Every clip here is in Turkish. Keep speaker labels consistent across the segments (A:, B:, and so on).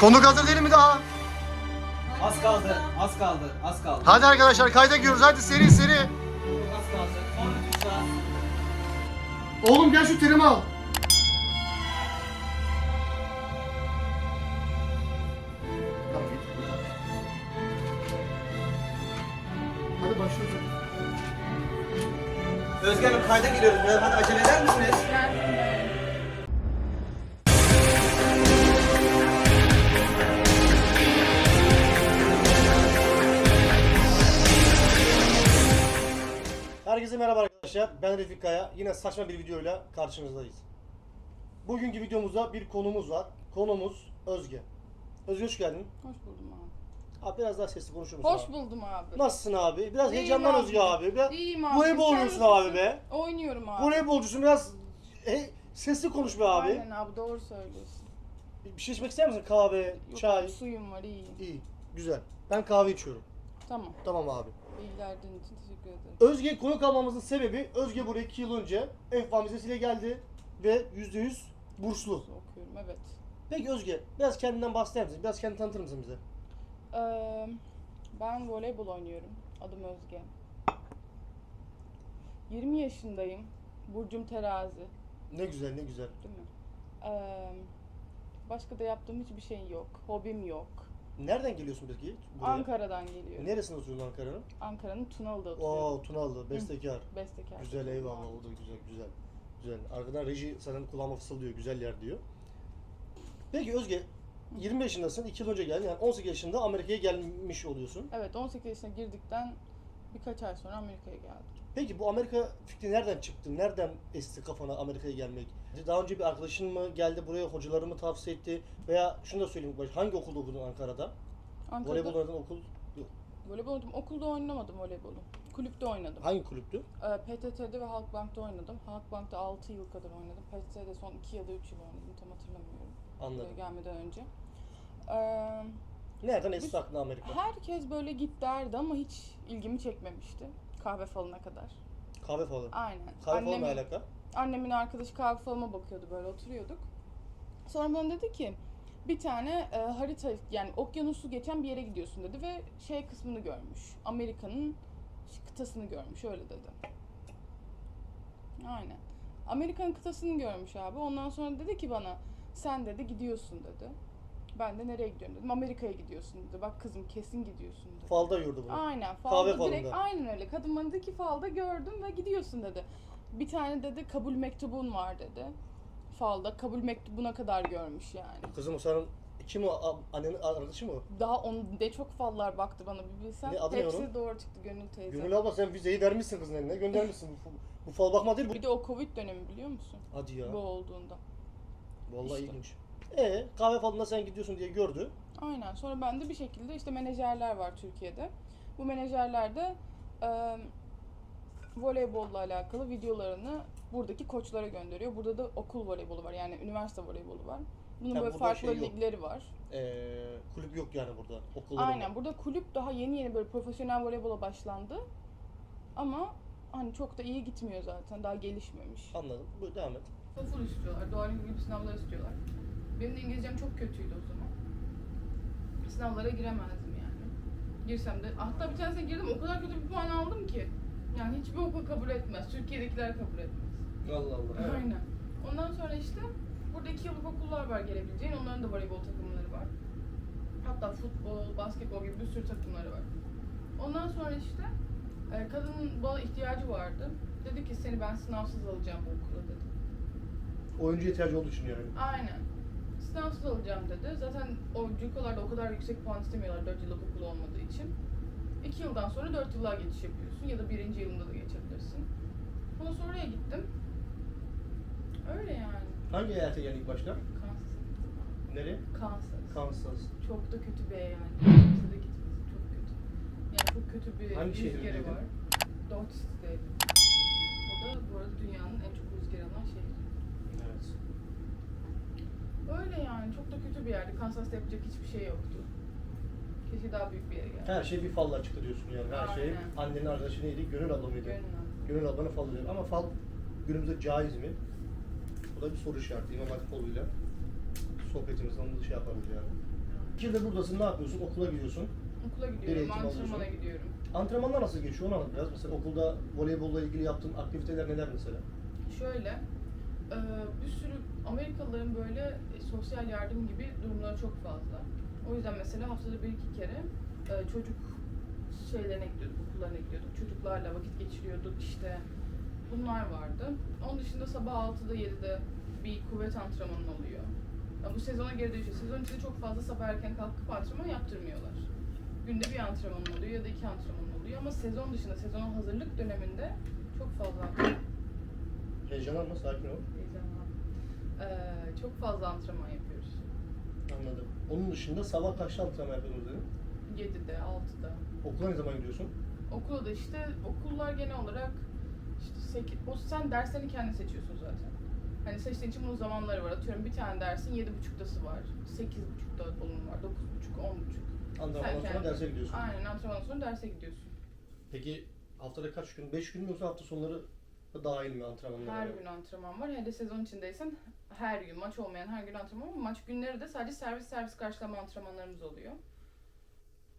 A: Konuk hazır değil mi daha?
B: Az kaldı, az kaldı, az kaldı.
A: Hadi arkadaşlar kayda giriyoruz. Hadi seri seri.
B: Az kaldı. Son.
A: Oğlum gel şu terimi al. Hadi başlıyoruz.
B: Özge Hanım kayda giriyoruz. Hadi acele
A: Herkese merhaba arkadaşlar. Ben Refik Kaya. Yine saçma bir videoyla karşınızdayız. Bugünkü videomuzda bir konumuz var. Konumuz Özge. Özge hoş geldin.
C: Hoş buldum abi.
A: Abi biraz daha sesli konuşur musun?
C: Hoş
A: abi?
C: buldum abi.
A: Nasılsın abi? Biraz
C: İyiyim
A: heyecanlan
C: abi.
A: Özge abi. Biraz
C: İyiyim abi.
A: voleybol
C: Sen
A: oynuyorsun
C: nasılsın?
A: abi be.
C: Oynuyorum abi.
A: Voleybolcusun biraz he, sesli konuş be abi.
C: Aynen abi doğru söylüyorsun.
A: Bir şey içmek ister misin? Kahve,
C: Yok,
A: çay.
C: Suyum var iyiyim.
A: İyi, güzel. Ben kahve içiyorum.
C: Tamam.
A: Tamam abi.
C: Bilgilerden için teşekkür ederim.
A: Özge konuk almamızın sebebi Özge buraya 2 yıl önce F1 vizesiyle geldi ve %100 burslu.
C: Okuyorum evet.
A: Peki Özge biraz kendinden bahseder misin? Biraz kendini tanıtır mısın bize?
C: Ee, ben voleybol oynuyorum. Adım Özge. 20 yaşındayım. Burcum terazi.
A: Ne güzel ne güzel.
C: Değil mi? Ee, başka da yaptığım hiçbir şey yok. Hobim yok.
A: Nereden geliyorsun peki? Buraya?
C: Ankara'dan geliyorum.
A: Neresinde oturuyorsun Ankara'nın?
C: Ankara'nın Tunalı'da oturuyorum.
A: Oo Tunalı, bestekar.
C: Bestekar.
A: Güzel eyvallah o da güzel güzel. Güzel. Arkadan reji sana kulağıma fısıldıyor güzel yer diyor. Peki Özge 20 yaşındasın, 2 yıl önce geldin. Yani 18 yaşında Amerika'ya gelmiş oluyorsun.
C: Evet 18 yaşına girdikten birkaç ay sonra Amerika'ya geldim.
A: Peki bu Amerika fikri nereden çıktı? Nereden esti kafana Amerika'ya gelmek? Daha önce bir arkadaşın mı geldi buraya, hocaları mı tavsiye etti? Veya şunu da söyleyeyim hangi okulda okudun Ankara'da?
C: Ankara'da
A: Voleybol oynadın okul yok.
C: voleybol oynadım. Okulda oynamadım voleybolu. Kulüpte oynadım.
A: Hangi kulüptü?
C: Ee, PTT'de ve Halkbank'ta oynadım. Halkbank'ta 6 yıl kadar oynadım. PTT'de son 2 ya da 3 yıl oynadım. Tam hatırlamıyorum.
A: Anladım.
C: Gelmeden önce. Ee,
A: Nereden esti aklına Amerika?
C: herkes böyle git derdi ama hiç ilgimi çekmemişti. Kahve falına kadar.
A: Kahve falan.
C: Aynen.
A: Kahve falan ne
C: Annemin-
A: alaka?
C: annemin arkadaşı kahve falıma bakıyordu böyle oturuyorduk. Sonra bana dedi ki bir tane e, harita yani okyanusu geçen bir yere gidiyorsun dedi ve şey kısmını görmüş. Amerika'nın kıtasını görmüş öyle dedi. Aynen. Amerika'nın kıtasını görmüş abi. Ondan sonra dedi ki bana sen dedi gidiyorsun dedi. Ben de nereye gidiyorum dedim. Amerika'ya gidiyorsun dedi. Bak kızım kesin gidiyorsun dedi.
A: Falda yurdu bunu.
C: Aynen.
A: Kahve
C: Falda direkt
A: falında.
C: aynen öyle. Kadın bana dedi ki falda gördüm ve gidiyorsun dedi. Bir tane dedi kabul mektubun var dedi. Falda kabul mektubuna kadar görmüş yani.
A: Kızım o senin kim o? A- Annenin arkadaşı mı?
C: Daha onun ne çok fallar baktı bana bir bilsen.
A: Ne, adı ne
C: Hepsi
A: onun?
C: doğru çıktı Gönül teyze.
A: Gönül abla sen vizeyi vermişsin kızın eline göndermişsin. bu, bu fal bakma değil bu.
C: Bir de o Covid dönemi biliyor musun?
A: Hadi ya.
C: Bu olduğunda.
A: Vallahi
C: İşte.
A: ilginç. E kahve falında sen gidiyorsun diye gördü.
C: Aynen. Sonra ben de bir şekilde işte menajerler var Türkiye'de. Bu menajerler de e, voleybolla alakalı videolarını buradaki koçlara gönderiyor. Burada da okul voleybolu var. Yani üniversite voleybolu var. Bunun
A: Ha,
C: böyle
A: burada
C: farklı
A: şey yok.
C: ligleri var.
A: E, kulüp yok yani burada. Okulları
C: Aynen.
A: var.
C: Burada kulüp daha yeni yeni böyle profesyonel voleybola başlandı. Ama hani çok da iyi gitmiyor zaten. Daha gelişmemiş.
A: Anladım. Buyur devam et.
C: TOEFL istiyorlar. Doğal gibi sınavlar istiyorlar. Benim de İngilizcem çok kötüydü o zaman. Sınavlara giremezdim yani. Girsem de hatta bir tanesine girdim o kadar kötü bir puan aldım ki. Yani hiçbir okul kabul etmez. Türkiye'dekiler kabul etmez.
A: Allah Allah.
C: Aynen. Ondan sonra işte burada iki yıllık okullar var gelebileceğin. Onların da voleybol takımları var. Hatta futbol, basketbol gibi bir sürü takımları var. Ondan sonra işte e, kadının bana ihtiyacı vardı. Dedi ki seni ben sınavsız alacağım bu okula dedi.
A: Oyuncu ihtiyacı olduğu için yani.
C: Aynen. Sınavsız alacağım dedi. Zaten o Cükolar'da o kadar yüksek puan istemiyorlar 4 yıllık okul olmadığı için. 2 yıldan sonra 4 yıllığa geçiş yapıyorsun ya da birinci yılında da geçebilirsin. Ondan sonra oraya gittim. Öyle yani.
A: Hangi eyalete geldik ilk başta?
C: Kansas.
A: Nereye?
C: Kansas.
A: Kansas.
C: Çok da kötü bir. Bize de gitmesi çok kötü. Yani çok kötü bir
A: Hangi
C: rüzgarı
A: şehirdeydin?
C: var. Dodge City'deydim. O da bu arada dünyanın en çok rüzgar alan şehri.
A: Evet.
C: Öyle yani çok da kötü bir yerdi. Kansas'ta yapacak hiçbir şey yoktu. Keşke daha büyük bir yere geldi.
A: Her şey bir falla çıktı diyorsun yani. Her şey
C: Aynen.
A: annenin arkadaşı neydi? Gönül abla mıydı?
C: Gönül aldım.
A: Gönül ablanın falı diyor. Ama fal günümüzde caiz mi? Bu da bir soru işareti. İmam Hatip koluyla sohbetimizde onu da şey yaparız yani. İki yıldır buradasın ne yapıyorsun? Okula gidiyorsun.
C: Okula gidiyorum,
A: eğitim
C: antrenmana
A: alıyorsun.
C: gidiyorum.
A: Antrenmanlar nasıl geçiyor onu anlat biraz. Mesela okulda voleybolla ilgili yaptığın aktiviteler neler mesela?
C: Şöyle, bir sürü Amerikalıların böyle e, sosyal yardım gibi durumları çok fazla. O yüzden mesela haftada bir iki kere e, çocuk şeylerine gidiyorduk, okullarına gidiyorduk. Çocuklarla vakit geçiriyorduk işte. Bunlar vardı. Onun dışında sabah 6'da 7'de bir kuvvet antrenmanı oluyor. Ya bu sezona geri değişiyor. Sezon içinde çok fazla sabah erken kalkıp antrenman yaptırmıyorlar. Günde bir antrenman oluyor ya da iki antrenman oluyor ama sezon dışında, sezona hazırlık döneminde çok fazla
A: Heyecanlanma, sakin ol.
C: Heyecanlı. Ee, çok fazla antrenman yapıyoruz.
A: Anladım. Onun dışında sabah kaçta antrenman yapıyorsunuz dedim.
C: 7'de, 6'da.
A: Okula ne zaman gidiyorsun?
C: Okula da işte, okullar genel olarak işte 8, o sen derslerini kendin seçiyorsun zaten. Hani seçtiğin için bunun zamanları var. Atıyorum bir tane dersin 7.30'dası var. 8.30'da onun var. 9.30, 10.30.
A: Antrenmandan sonra
C: kendi-
A: derse gidiyorsun.
C: Aynen antrenmandan sonra derse gidiyorsun.
A: Peki haftada kaç gün? 5 gün mü yoksa hafta sonları dahil mi antrenmanlara?
C: Her gün antrenman var. Hele sezon içindeysen her gün, maç olmayan her gün antrenman var. Maç günleri de sadece servis servis karşılama antrenmanlarımız oluyor.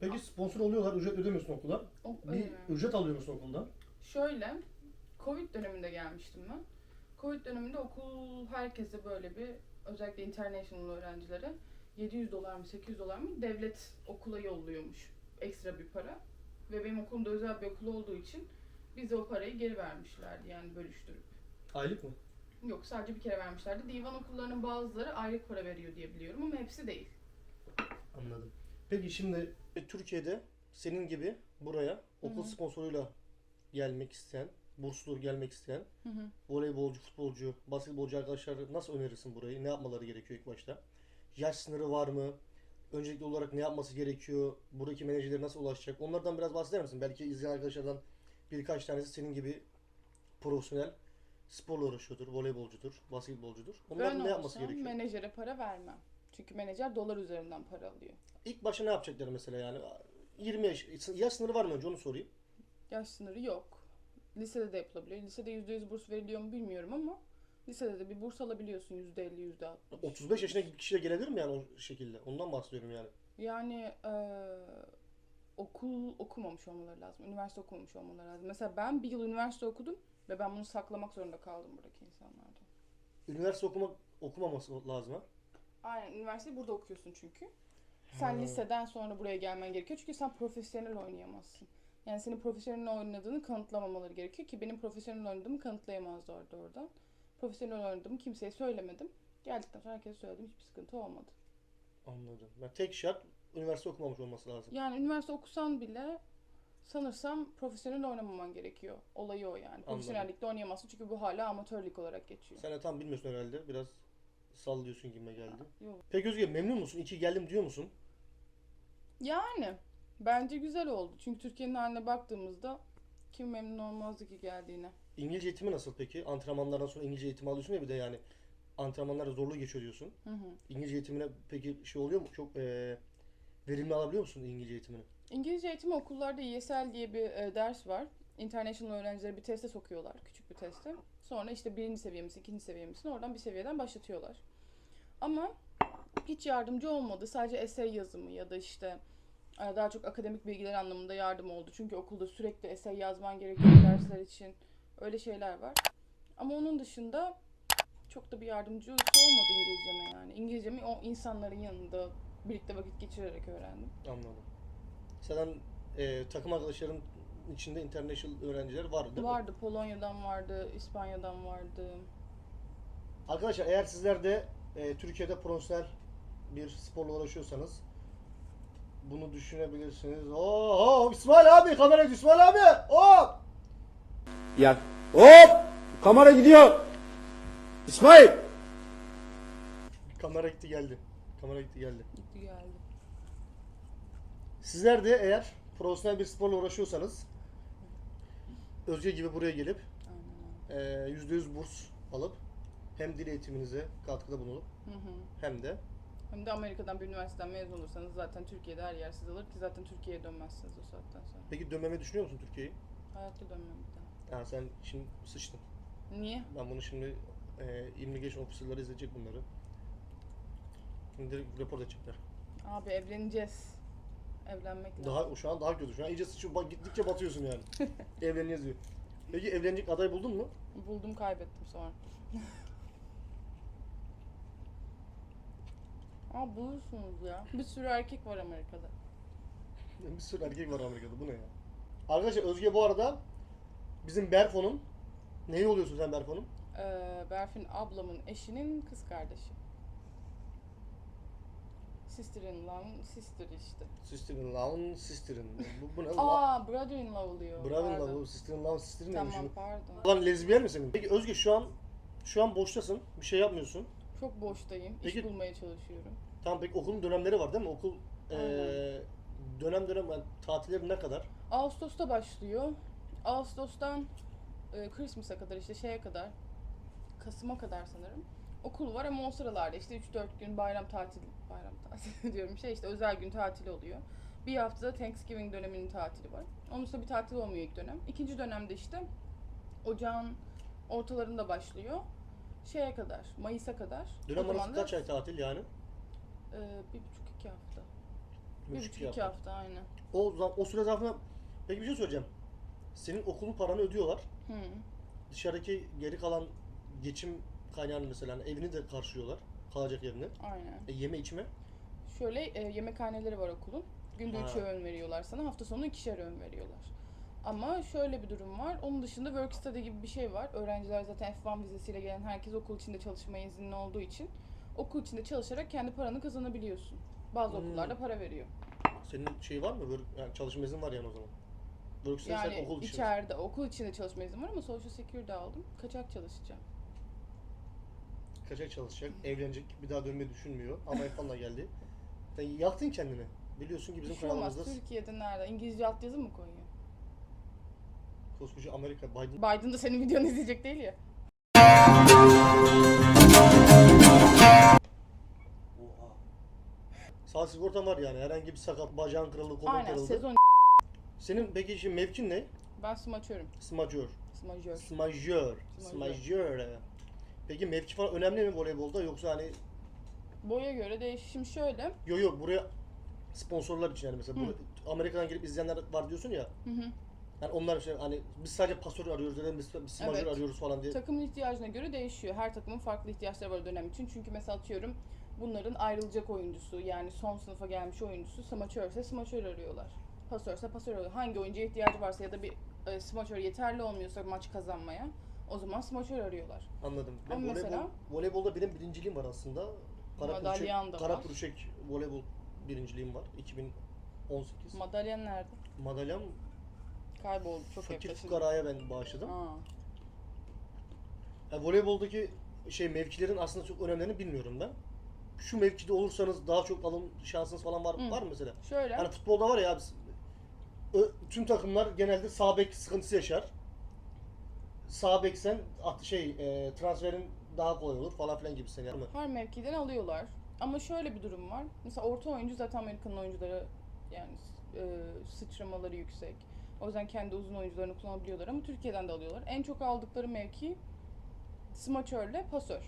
A: Peki sponsor oluyorlar, ücret ödemiyorsun okula.
C: O,
A: Bir
C: öyle
A: ücret alıyor musun okuldan?
C: Şöyle, Covid döneminde gelmiştim ben. Covid döneminde okul herkese böyle bir, özellikle international öğrencilere 700 dolar mı 800 dolar mı devlet okula yolluyormuş ekstra bir para. Ve benim okulumda özel bir okul olduğu için bize o parayı geri vermişlerdi yani bölüştürüp.
A: Aylık mı?
C: Yok sadece bir kere vermişlerdi. Divan okullarının bazıları aylık para veriyor diye biliyorum ama hepsi değil.
A: Anladım. Peki şimdi e, Türkiye'de senin gibi buraya okul
C: hı.
A: sponsoruyla gelmek isteyen, burslu gelmek isteyen
C: Hı hı.
A: voleybolcu, futbolcu, basketbolcu arkadaşlar nasıl önerirsin burayı? Ne yapmaları gerekiyor ilk başta? Yaş sınırı var mı? Öncelikli olarak ne yapması gerekiyor? Buradaki menajerlere nasıl ulaşacak? Onlardan biraz bahseder misin? Belki izleyen arkadaşlardan birkaç tanesi senin gibi profesyonel sporla uğraşıyordur, voleybolcudur, basketbolcudur. Onların
C: Ben
A: ne yapması gerekiyor?
C: menajere para vermem. Çünkü menajer dolar üzerinden para alıyor.
A: İlk başta ne yapacaklar mesela yani? 20 yaş, yaş sınırı var mı önce onu sorayım.
C: Yaş sınırı yok. Lisede de yapılabiliyor. Lisede %100 burs veriliyor mu bilmiyorum ama lisede de bir burs alabiliyorsun %50, %60.
A: 35 yaşındaki bir kişi de gelebilir mi yani o şekilde? Ondan bahsediyorum yani.
C: Yani eee, okul okumamış olmaları lazım. Üniversite okumamış olmaları lazım. Mesela ben bir yıl üniversite okudum ve ben bunu saklamak zorunda kaldım buradaki insanlardan.
A: Üniversite okumak okumaması lazım ha.
C: Aynen üniversiteyi burada okuyorsun çünkü. Sen
A: Ha.
C: liseden sonra buraya gelmen gerekiyor çünkü sen profesyonel oynayamazsın. Yani senin profesyonel oynadığını kanıtlamamaları gerekiyor ki benim profesyonel oynadığımı kanıtlayamazlardı oradan. Profesyonel oynadığımı kimseye söylemedim. Geldikten sonra herkese söyledim hiçbir sıkıntı olmadı.
A: Anladım. Yani tek şart üniversite okumamış olması lazım.
C: Yani üniversite okusan bile sanırsam profesyonel oynamaman gerekiyor. Olayı o yani. Profesyonellikte oynayamazsın çünkü bu hala amatörlük olarak geçiyor.
A: Sen de tam bilmiyorsun herhalde. Biraz sallıyorsun gibime geldi.
C: Yok.
A: Peki Özge memnun musun? İki geldim diyor musun?
C: Yani bence güzel oldu. Çünkü Türkiye'nin haline baktığımızda kim memnun olmazdı ki geldiğine.
A: İngilizce eğitimi nasıl peki? Antrenmanlardan sonra İngilizce eğitimi alıyorsun ya bir de yani. Antrenmanlar zorlu geçiyor diyorsun.
C: Hı hı.
A: İngilizce eğitimine peki şey oluyor mu? Çok eee, verimli alabiliyor musun İngilizce eğitimini?
C: İngilizce eğitimi okullarda ESL diye bir e, ders var. International öğrencileri bir teste sokuyorlar. Küçük bir teste. Sonra işte birinci seviyemiz, ikinci seviyemizin oradan bir seviyeden başlatıyorlar. Ama hiç yardımcı olmadı. Sadece essay yazımı ya da işte e, daha çok akademik bilgiler anlamında yardım oldu. Çünkü okulda sürekli essay yazman gerekiyor dersler için. Öyle şeyler var. Ama onun dışında çok da bir yardımcı olmadı İngilizceme yani. İngilizcemi o insanların yanında birlikte vakit geçirerek öğrendim.
A: Anladım. Senin eee, takım arkadaşların içinde international öğrenciler var değil mi?
C: Vardı. Polonya'dan vardı, İspanya'dan vardı.
A: Arkadaşlar eğer sizler de e, Türkiye'de profesyonel bir sporla uğraşıyorsanız bunu düşünebilirsiniz. Oo, İsmail abi kamera İsmail abi. Hop.
D: Ya hop! Kamera gidiyor. İsmail!
A: Kamera gitti geldi. Kamera gitti geldi.
C: Geldi.
A: Sizler de eğer profesyonel bir sporla uğraşıyorsanız Özge gibi buraya gelip
C: Aynen
A: e, %100 burs alıp hem dil eğitiminize katkıda bulunup
C: Hı hı.
A: hem de
C: Hem de Amerika'dan bir üniversiteden mezun olursanız zaten Türkiye'de her yer siz alır ki zaten Türkiye'ye dönmezsiniz o saatten sonra.
A: peki dönmemeyi düşünüyor musun Türkiye'yi?
C: Hayatta dönmem bir daha.
A: Yani sen şimdi sıçtın.
C: Niye?
A: Ben bunu şimdi e, immigration officer'ları izleyecek bunları. Şimdi direkt report edecekler.
C: Abi evleneceğiz. Evlenmek lazım.
A: Daha şu an daha kötü. Şu an iyice sıçıyor. Bak gittikçe batıyorsun yani. Evleneceğiz diyor. Peki evlenecek aday buldun mu?
C: Buldum kaybettim sonra. Aa bulursunuz ya. Bir sürü erkek var Amerika'da.
A: Bir sürü erkek var Amerika'da. Bu ne ya? Arkadaşlar Özge bu arada bizim Berfo'nun neyi oluyorsun sen Berfo'nun?
C: Ee, Berfin ablamın eşinin kız kardeşi. Sister in law'ın sister işte.
A: Sister'ın law'ın sister'ın. Bu, bu ne?
C: Aa brother in law oluyor.
A: Sister'ın law'ın sister'ın neymiş
C: Tamam pardon.
A: Lan lezbiyen misin? Peki Özge şu an şu an boştasın. Bir şey yapmıyorsun.
C: Çok boştayım.
A: Peki-
C: İş bulmaya çalışıyorum.
A: Tamam peki okulun dönemleri var değil mi? Okul
C: Aynen.
A: eee dönem dönem yani tatilleri ne kadar?
C: Ağustos'ta başlıyor. Ağustos'tan e, Christmas'a kadar işte şeye kadar Kasım'a kadar sanırım. Okul var ama o sıralarda işte 3-4 gün bayram tatil bayram tatil diyorum şey işte özel gün tatili oluyor. Bir haftada Thanksgiving döneminin tatili var. Onun dışında bir tatil olmuyor ilk dönem. İkinci dönemde işte ocağın ortalarında başlıyor. Şeye kadar, Mayıs'a kadar.
A: Dönem arası kaç ay tatil yani?
C: e, bir buçuk iki hafta.
A: Bir
C: Bir
A: buçuk,
C: buçuk
A: iki
C: iki hafta aynen.
A: O, zaman- o süre zarfında peki bir şey söyleyeceğim. Senin okulun paranı ödüyorlar.
C: Hı.
A: Dışarıdaki geri kalan geçim kaynağını mesela hani evini de karşılıyorlar. Kalacak evini.
C: Aynen.
A: E, yeme içme.
C: Şöyle e, yemekhaneleri var okulun. Günde
A: Ha.
C: üç öğün veriyorlar sana. Hafta sonu ikişer öğün veriyorlar. Ama şöyle bir durum var. Onun dışında work study gibi bir şey var. Öğrenciler zaten F1 vizesiyle gelen herkes okul içinde çalışmaya izinli olduğu için okul içinde çalışarak kendi paranı kazanabiliyorsun. Bazı
A: Hmm.
C: okullarda para veriyor.
A: Senin şey var mı? Böyle, yani çalışma izin var yani o zaman. Work study sen
C: Yani
A: okul için.
C: içeride okul içinde çalışma izin var ama social security aldım. Kaçak çalışacağım.
A: Kaçak çalışacak, evlenecek, bir daha dönmeyi düşünmüyor. Ama F1'la geldi. Sen yaktın kendini. Biliyorsun ki bizim
C: Bir şey olmaz.
A: kanalımızda
C: Türkiye'de nerede? İngilizce altyazı mı koyuyor?
A: koskoca Amerika, Biden
C: Biden da senin videonu izleyecek değil ya.
B: Oha.
A: sağ sigortan var yani. Herhangi bir sakat, bacağın kırıldı, kolun
C: Aynen
A: kırıldı.
C: sezon.
A: Senin peki işin mevkin ne?
C: Ben smaçıyorum.
A: Smacör.
C: Smajör.
A: Smajör.
C: Smajör.
A: Smajör. Peki mevki falan önemli mi voleybolda yoksa hani
C: Boya göre değişim şöyle.
A: yok yok buraya sponsorlar için yani mesela
C: Hı.
A: buraya- Amerika'dan gelip izleyenler var diyorsun ya.
C: Hı hı.
A: Yani onlar şey hani biz sadece pasör arıyoruz dedim biz, biz smajör
C: Evet.
A: arıyoruz falan diye.
C: Takımın ihtiyacına göre değişiyor. Her takımın farklı ihtiyaçları var o dönem için. Çünkü mesela atıyorum bunların ayrılacak oyuncusu yani son sınıfa gelmiş oyuncusu smaçörse smaçör arıyorlar. Pasörse pasör arıyorlar. Hangi oyuncuya ihtiyacı varsa ya da bir e, smaçör yeterli olmuyorsa maç kazanmaya o zaman smaçör arıyorlar.
A: Anladım. Ben
C: Ama
A: voleybol,
C: mesela-
A: voleybolda benim birinciliğim var aslında.
C: Madalyan da var.
A: Karapürçek voleybol birinciliğim var. 2018.
C: Madalyan nerede?
A: Madalyam
C: Kayboldu. Çok
A: fakir
C: yaklaşık.
A: fukaraya ben bağışladım.
C: Aa,
A: Ya voleyboldaki şey mevkilerin aslında çok önemlerini bilmiyorum ben. Şu mevkide olursanız daha çok alım şansınız falan var
C: Hı.
A: var mı mesela?
C: Şöyle.
A: Hani futbolda var ya abi, ö- tüm takımlar genelde sağ bek sıkıntısı yaşar. Sağ bek sen at şey e, transferin daha kolay olur falan filan gibi yani.
C: Her mevkiden alıyorlar. Ama şöyle bir durum var. Mesela orta oyuncu zaten Amerika'nın oyuncuları yani e, sıçramaları yüksek. O yüzden kendi uzun oyuncularını kullanabiliyorlar ama Türkiye'den de alıyorlar. En çok aldıkları mevki smaçörle pasör.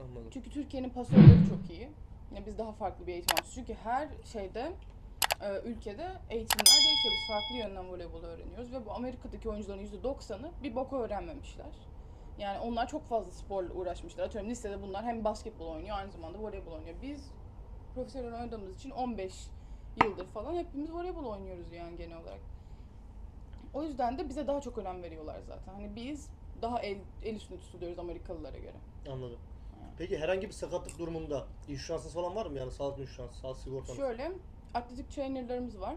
A: Anladım.
C: Çünkü Türkiye'nin pasörleri çok iyi. Yani biz daha farklı bir eğitim alıyoruz. Çünkü her şeyde ülkede eğitimler değişiyor. Biz farklı yönden voleybol öğreniyoruz ve bu Amerika'daki oyuncuların %90'ı bir boku öğrenmemişler. Yani onlar çok fazla sporla uğraşmışlar. Atıyorum lisede bunlar hem basketbol oynuyor aynı zamanda voleybol oynuyor. Biz profesyonel oynadığımız için 15 yıldır falan hepimiz voleybol oynuyoruz yani genel olarak. O yüzden de bize daha çok önem veriyorlar zaten. Hani biz daha el, el üstünde tutuluyoruz Amerikalılara göre.
A: Anladım. Peki herhangi bir sakatlık durumunda inşuransınız falan var mı yani sağlık inşurans, sağlık sigortanız?
C: Şöyle, atletik trainerlarımız var.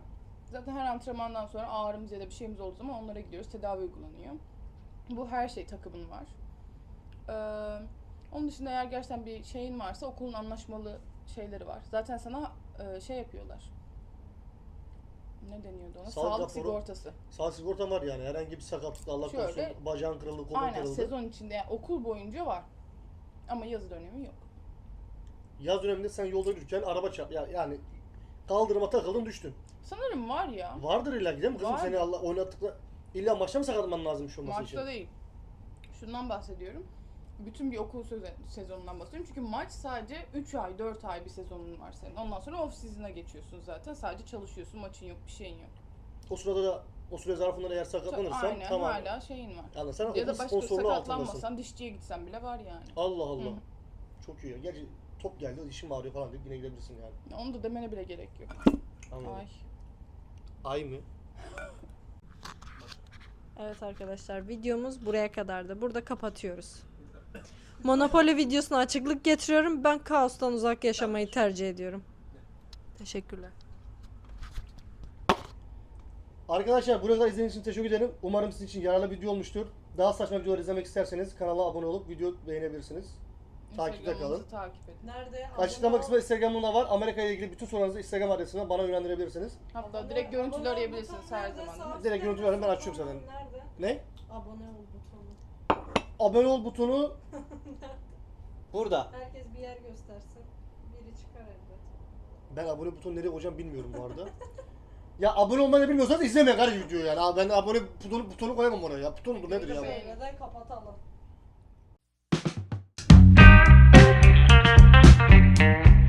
C: Zaten her antrenmandan sonra ağrımız ya da bir şeyimiz olduğu zaman onlara gidiyoruz. Tedavi uygulanıyor. Bu her şey takımın var. Ee, onun dışında eğer gerçekten bir şeyin varsa okulun anlaşmalı şeyleri var. Zaten sana e, şey yapıyorlar. Ne deniyordu ona?
A: Sağlık
C: Sağlık,
A: raporu-
C: sigortası.
A: Sağlık sigortan var yani herhangi bir sakatlık Allah
C: Şöyle-
A: korusun bacağın kırıldı, kolun
C: Aynen
A: kırıldı.
C: sezon içinde yani okul boyunca var. Ama yaz dönemi yok.
A: Yaz döneminde sen yolda yürürken araba çarp ya, yani kaldırıma takıldın düştün.
C: Sanırım var ya.
A: Vardır illa değil mi kızım
C: Var.
A: seni Allah oynattıkla illa maçta mı sakatlaman lazım şu olması
C: Maçta
A: için?
C: değil. Şundan bahsediyorum. bütün bir okul söze- sezonundan bahsediyorum. Çünkü maç sadece 3 ay, 4 ay bir sezonun var senin. Ondan sonra off season'a geçiyorsun zaten. Sadece çalışıyorsun, maçın yok, bir şeyin yok.
A: O sırada da o süre zarfında da eğer sakatlanırsan
C: Aynen
A: tamam.
C: hala şeyin var.
A: Yani sen
C: Ya
A: okul
C: da başka
A: sponsorluğu altındasın.
C: sakatlanmasan dişçiye gitsen bile var yani.
A: Allah Allah.
C: Hı.
A: Çok iyi. ya. Gerçi top geldi, dişim ağrıyor falan deyip yine gidebilirsin yani.
C: Ya Onu da demene bile gerek yok.
A: Anladım.
C: Ay.
A: Ay mı?
E: Evet arkadaşlar videomuz buraya kadardı. Burada kapatıyoruz. Monopoly videosuna açıklık getiriyorum. Ben kaostan uzak yaşamayı tercih ediyorum. Teşekkürler.
A: Arkadaşlar buraya kadar izlediğiniz için teşekkür ederim. Umarım sizin için yararlı bir video olmuştur. Daha saçma videolar izlemek isterseniz kanala abone olup video beğenebilirsiniz. Takipte kalın.
C: Takip edin.
E: Nerede?
A: Açıklama kısmında Instagram'da var. Amerika ile ilgili bütün sorularınızı Instagram adresinden bana yönlendirebilirsiniz.
C: Hatta direkt görüntülü arayabilirsiniz her zaman.
A: Direkt görüntülü arayın, ben açıyorum zaten.
E: Nerede?
A: Ne?
E: Abone ol butonu.
A: Abone ol butonu
B: Burada.
E: Herkes bir yer göstersin. Biri çıkar elbet.
A: ben abone butonu nereye koyacağım bilmiyorum bu arada. ya abone olmayı bilmiyorsanız izlemeyin kardeşim videoyu yani. Abi Ben abone butonu, butonu koyamam oraya ya. Buton bu nedir ya? bu?
C: Kapatalım?
E: thank you